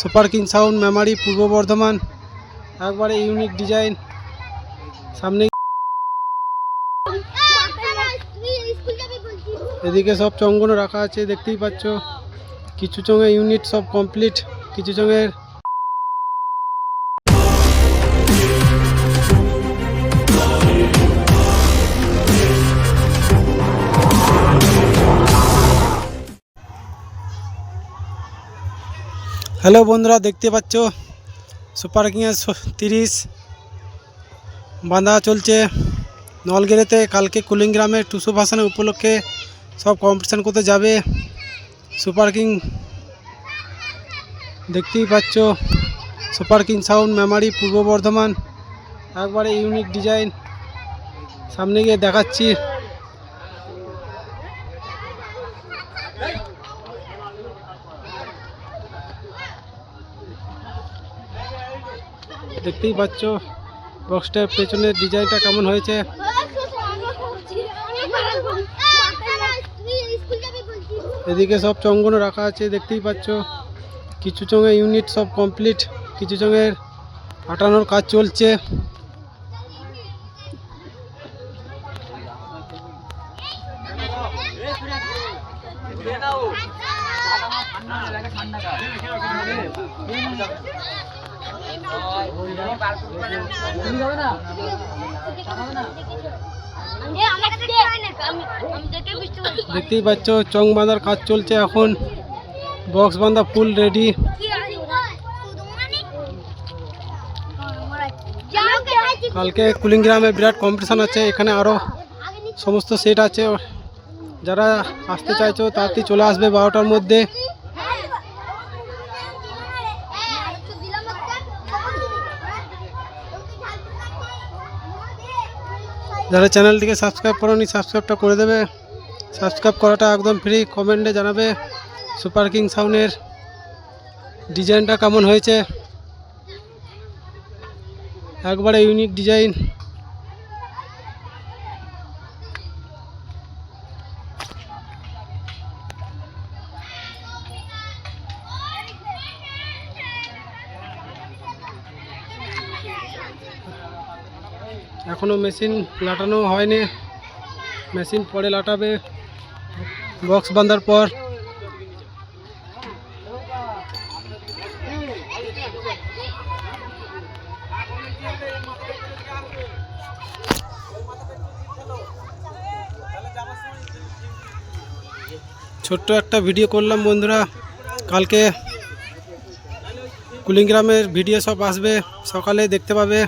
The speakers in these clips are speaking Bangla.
সুপার কিং সাউন্ড মেমারি পূর্ব বর্ধমান, একবারে ইউনিক ডিজাইন সামনে এদিকে সব চঙ্গনও রাখা আছে, দেখতেই পাচ্ছ। কিছু চঙে ইউনিট সব কমপ্লিট কিছু চঙের হ্যালো বন্ধুরা, দেখতে পাচ্ছ? সুপার কিংয়ের তিরিশ। বাঁধা চলছে। নলগেরেতে কালকে কুলিং গ্রামে টুসু ভাসানের উপলক্ষে সব কম্পিটিশান করতে যাবে সুপার কিং। দেখতেই পাচ্ছ, সুপার কিং সাউন্ড মেমারি, পূর্ব বর্ধমান। একবারে ইউনিক ডিজাইন। সামনে গিয়ে দেখাচ্ছি। দেখতেই পাচ্ছ বক্সটার পেছনের ডিজাইনটা কেমন হয়েছে? এদিকে সব চঙ্গনও রাখা আছে, দেখতেই পাচ্ছ। কিছু চঙে ইউনিট সব কমপ্লিট কিছু চঙের ফাটানোর কাজ চলছে। দেখতেই পাচ্ছ, চং বাঁধার কাজ চলছে এখন। বক্স বাঁধা ফুল রেডি কালকে কুলিং গ্রামে বিরাট কম্পিটিশান আছে, এখানে আরও সমস্ত সেট আছে। যারা আসতে চাইছো, তাড়াতাড়ি চলে আসবে বারোটার মধ্যে। যারা চ্যানেলটিকে সাবস্ক্রাইব করোনি, সাবস্ক্রাইবটা করে দেবে। সাবস্ক্রাইব করাটা একদম ফ্রি কমেন্টে জানাবে সুপার কিং সাউনের ডিজাইনটা কেমন হয়েছে। একবারে ইউনিক ডিজাইন এখনও মেশিন লাটানো হয়নি। মেশিন পরে লাটাবে। বক্স বাঁধার পর। ছোট্ট একটা ভিডিও করলাম বন্ধুরা। কালকে কুলিংগ্রামের ভিডিও সব আসবে। সকালে দেখতে পাবে।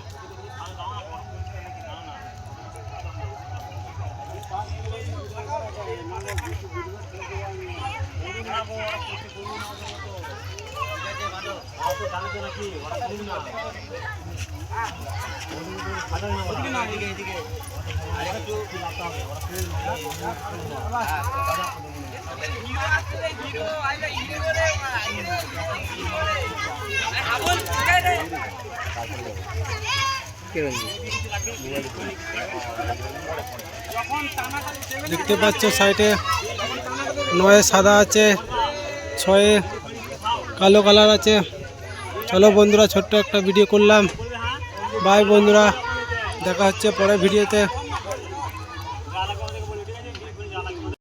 হিরো দেখতে পাচ্ছ সাইডে নয় সাদা আছে, ছয়ে কালো কালার আছে। চলো বন্ধুরা, ছোট্ট একটা ভিডিও করলাম। বাই বন্ধুরা, দেখা হচ্ছে পরের ভিডিওতে।